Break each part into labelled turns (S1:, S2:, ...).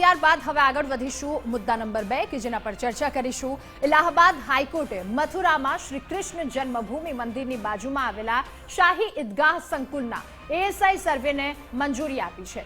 S1: ત્યારબાદ હવે આગળ વધીશું મુદ્દા નંબર બે, કે જેના પર ચર્ચા કરીશું. ઇલાહાબાદ હાઈકોર્ટે મથુરામાં શ્રી કૃષ્ણ જન્મભૂમિ મંદિરની બાજુમાં આવેલા શાહી ઈદગાહ સંકુલના એએસઆઈ સર્વેને મંજૂરી આપી છે.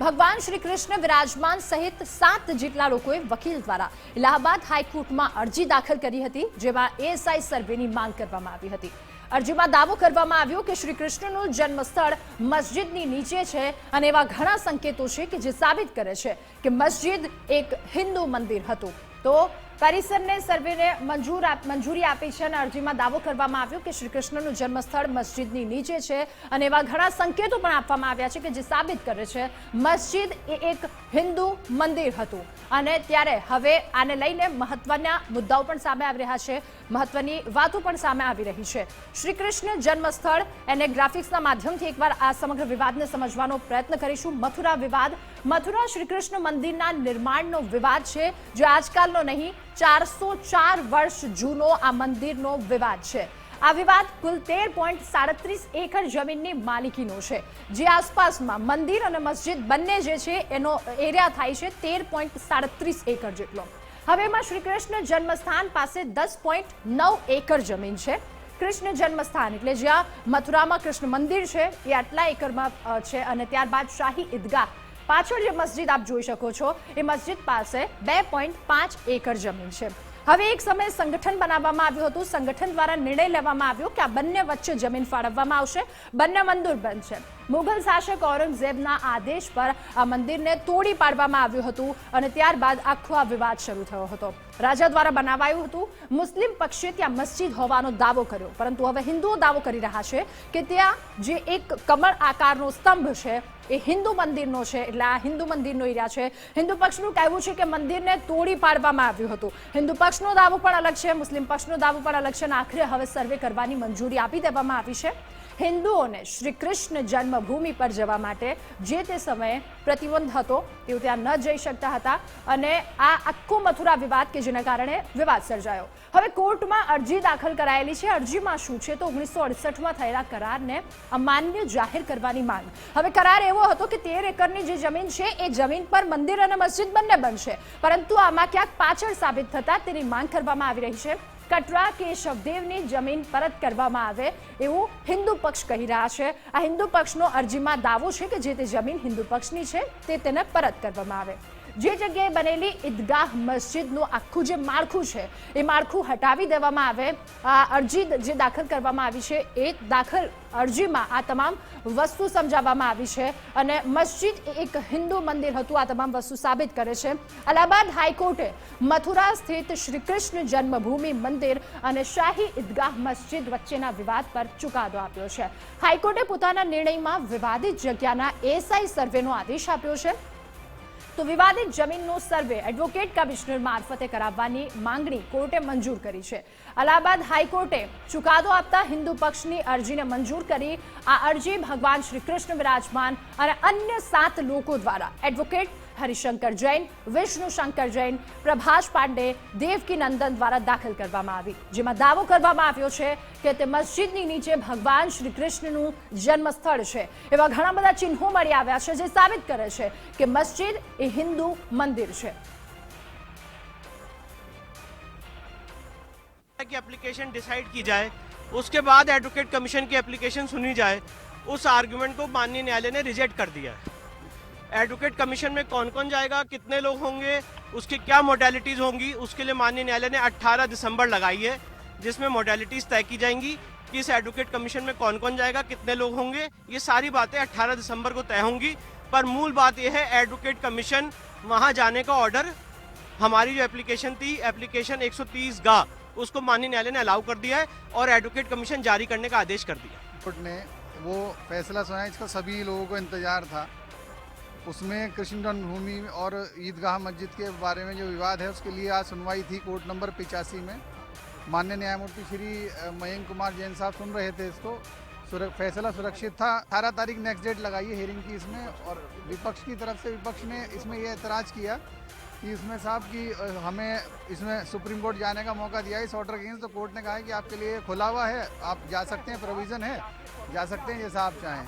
S1: ભગવાન શ્રી કૃષ્ણ વિરાજમાન સહિત સાત જેટલા લોકોએ વકીલ દ્વારા ઇલાહાબાદ હાઈકોર્ટમાં અરજી દાખલ કરી હતી, જેમાં એએસઆઈ સર્વેની માંગ કરવામાં આવી હતી. અરજીમાં દાવો કરવામાં આવ્યો કે શ્રી કૃષ્ણનું જન્મસ્થળ મસ્જિદની નીચે છે અને એવા ઘણા સંકેતો છે કે જે સાબિત કરે છે કે મસ્જિદ એક હિન્દુ મંદિર હતું. તો પરિસરને સર્વેને મંજૂર મંજૂરી આપી છે અને અરજીમાં દાવો કરવામાં આવ્યો કે શ્રી કૃષ્ણનું જન્મસ્થળ મસ્જિદની નીચે છે અને એવા ઘણા સંકેતો પણ આપવામાં આવ્યા છે કે જે સાબિત કરે છે. મસ્જિદ એ એક હિન્દુ મંદિર હતું અને ત્યારે હવે આને લઈને મહત્વના મુદ્દાઓ પણ સામે આવી રહ્યા છે. મહત્વની વાતો પણ સામે આવી રહી છે. શ્રી કૃષ્ણ જન્મસ્થળ એને ગ્રાફિક્સના માધ્યમથી એકવાર આ સમગ્ર વિવાદને સમજવાનો પ્રયત્ન કરીશું. મથુરા વિવાદ મથુરા શ્રી કૃષ્ણ મંદિરના નિર્માણનો વિવાદ છે, જે આજકાલનો નહીં ચારસો ચાર વર્ષ જૂનો આ મંદિરનો વિવાદ છે. આ વિવાદ કુલ તેર પોઈન્ટ સાડત્રીસ એકર જમીનની માલિકીનો છે. જે આસપાસમાં મંદિર અને મસ્જિદ બંને જે છે એનો એરિયા થાય છે તેર પોઈન્ટ સાડત્રીસ એકર જેટલો. હવે એમાં શ્રી કૃષ્ણ જન્મસ્થાન પાસે દસ પોઈન્ટ નવ એકર જમીન છે. કૃષ્ણ જન્મસ્થાન એટલે જ્યાં મથુરામાં કૃષ્ણ મંદિર છે એ આટલા એકરમાં છે અને ત્યારબાદ શાહી ઈદગાહ પાછળ જે મસ્જિદ આપ જોઈ શકો છો, એ મસ્જિદ પાસે બે પોઈન્ટ પાંચ એકર જમીન છે. હવે એક સમયે સંગઠન બનાવવામાં આવ્યું હતું. સંગઠન દ્વારા નિર્ણય લેવામાં આવ્યો કે આ બંને વચ્ચે જમીન ફાળવવામાં આવશે. બંને મંદિર બનશે મુઘલ શાસક ઔરંગઝેબના આદેશ પર આ મંદિરને તોડી પાડવામાં આવ્યું હતું અને ત્યારબાદ આખો આ વિવાદ શરૂ થયો હતો. રાજા દ્વારા બનાવાયું હતું. મુસ્લિમ પક્ષે ત્યાં મસ્જિદ હોવાનો દાવો કર્યો. પરંતુ હવે હિન્દુઓ દાવો કરી રહ્યા છે કે ત્યાં જે એક કમળ આકારનો સ્તંભ છે, એ હિન્દુ મંદિરનો છે. એટલે આ હિન્દુ મંદિરનો એરિયા છે. હિન્દુ પક્ષનું કહેવું છે કે મંદિરને તોડી પાડવામાં આવ્યું હતું. હિન્દુ પક્ષનો દાવો પણ અલગ છે, મુસ્લિમ પક્ષનો દાવો પણ અલગ છે અને આખરે હવે સર્વે કરવાની મંજૂરી આપી દેવામાં આવી છે. હિન્દુઓને શ્રી કૃષ્ણ જન્મભૂમિ પર જવા માટે જે તે સમયે પ્રતિબંધ હતો તેઓ ત્યાં ન જઈ શકતા હતા અને આ આખો મથુરા વિવાદ કે જેના કારણે વિવાદ સર્જાયો. હવે કોર્ટમાં અરજી દાખલ કરાયેલી છે. અરજીમાં શું છે? તો ઓગણીસો અડસઠમાં થયેલા કરારને અમાન્ય જાહેર કરવાની માંગ. હવે કરાર એવો હતો કે તેર એકરની જે જમીન છે એ જમીન પર મંદિર અને મસ્જિદ બંને બનશે. પરંતુ આમાં ક્યાંક પાછળ સાબિત થતા તેની માંગ કરવામાં આવી રહી છે. કટરા કેશવદેવની જમીન પરત કરવામાં આવે એવું હિન્દુ પક્ષ કહી રહ્યા છે. આ હિન્દુ પક્ષનો અરજીમાં દાવો છે કે જે તે જમીન હિન્દુ પક્ષની છે તે તેને પરત કરવામાં આવે. જે જગ્યાએ બનેલી ઈદગાહ મસ્જિદનું આખું જે માળખું છે, એ માળખું હટાવી દેવામાં આવે. આ અરજી જે દાખલ કરવામાં આવી છે, એ દાખલ અરજીમાં આ તમામ વસ્તુ સમજાવવામાં આવી છે અને મસ્જિદ એક હિન્દુ મંદિર હતું, આ તમામ વસ્તુ સાબિત કરે છે. અલ્હાબાદ હાઈકોર્ટે મથુરા સ્થિત શ્રી કૃષ્ણ જન્મભૂમિ મંદિર અને શાહી ઈદગાહ મસ્જિદ વચ્ચેના વિવાદ પર ચુકાદો આપ્યો છે. હાઈકોર્ટે પોતાના નિર્ણયમાં વિવાદિત જગ્યાના એસઆઈ સર્વેનો આદેશ આપ્યો છે. તો વિવાદિત જમીનનો સર્વે એડવોકેટ કમિશનર મારફતે કરાવવાની માંગણી કોર્ટે મંજૂર કરી છે. અલ્હાબાદ હાઈકોર્ટે ચુકાદો આપતા હિન્દુ પક્ષની અરજીને મંજૂર કરી આ અરજી ભગવાન શ્રી કૃષ્ણ વિરાજમાન અને અન્ય સાત લોકો દ્વારા. એડવોકેટ હરિશંકર જૈન વિષ્ણુ શંકર જૈન પ્રભાસ પાંડે દેવકી નંદન દ્વારા દાખલ કરવામાં આવી જેમાં દાવો કરવામાં આવ્યો છે કે તે મસ્જિદની નીચે ભગવાન શ્રી કૃષ્ણનું જન્મસ્થળ છે એવા ઘણા બધા ચિહ્નો મળી આવ્યા છે જે સાબિત કરે છે કે મસ્જિદ એ હિન્દુ મંદિર છે
S2: की एप्लीकेशन डिसाइड की जाए उसके बाद एडवोकेट कमीशन की एप्लीकेशन सुनी जाए उस आर्गुमेंट को माननीय न्यायालय ने रिजेक्ट कर दिया है एडवोकेट कमीशन में कौन कौन जाएगा, कितने लोग होंगे, उसकी क्या मोडेलिटीज होंगी, उसके लिए माननीय न्यायालय ने 18 दिसंबर लगाई है, जिसमें मोडेलिटीज तय की जाएँगी कि इस एडवोकेट कमीशन में कौन कौन जाएगा, कितने लोग होंगे, ये सारी बातें 18 दिसंबर को तय होंगी। पर मूल बात यह है, एडवोकेट कमीशन वहाँ जाने का ऑर्डर हमारी जो एप्लीकेशन थी एप्लीकेशन 130 गा, उसको माननीय न्यायालय ने अलाउ कर दिया है और एडवोकेट कमीशन जारी करने का आदेश कर दिया
S3: कोर्ट ने वो फैसला सुनाया, इसका सभी लोगों को इंतज़ार था। उसमें कृष्ण जन्मभूमि और ईदगाह मस्जिद के बारे में जो विवाद है, उसके लिए आज सुनवाई थी कोर्ट नंबर पिचासी में। माननीय न्यायमूर्ति श्री मयंक कुमार जैन साहब सुन रहे थे इसको। फैसला सुरक्षित था। अठारह तारीख नेक्स्ट डेट लगाई है हियरिंग की इसमें और विपक्ष की तरफ़ से विपक्ष ने इसमें यह एतराज़ किया कि इसमें साहब कि हमें इसमें सुप्रीम कोर्ट जाने का मौका दिया इस ऑर्डर अगेंस्ट तो कोर्ट ने कहा है कि आपके लिए खुला हुआ है। आप जा सकते हैं प्रोविज़न है। जा सकते हैं जैसा आप चाहें।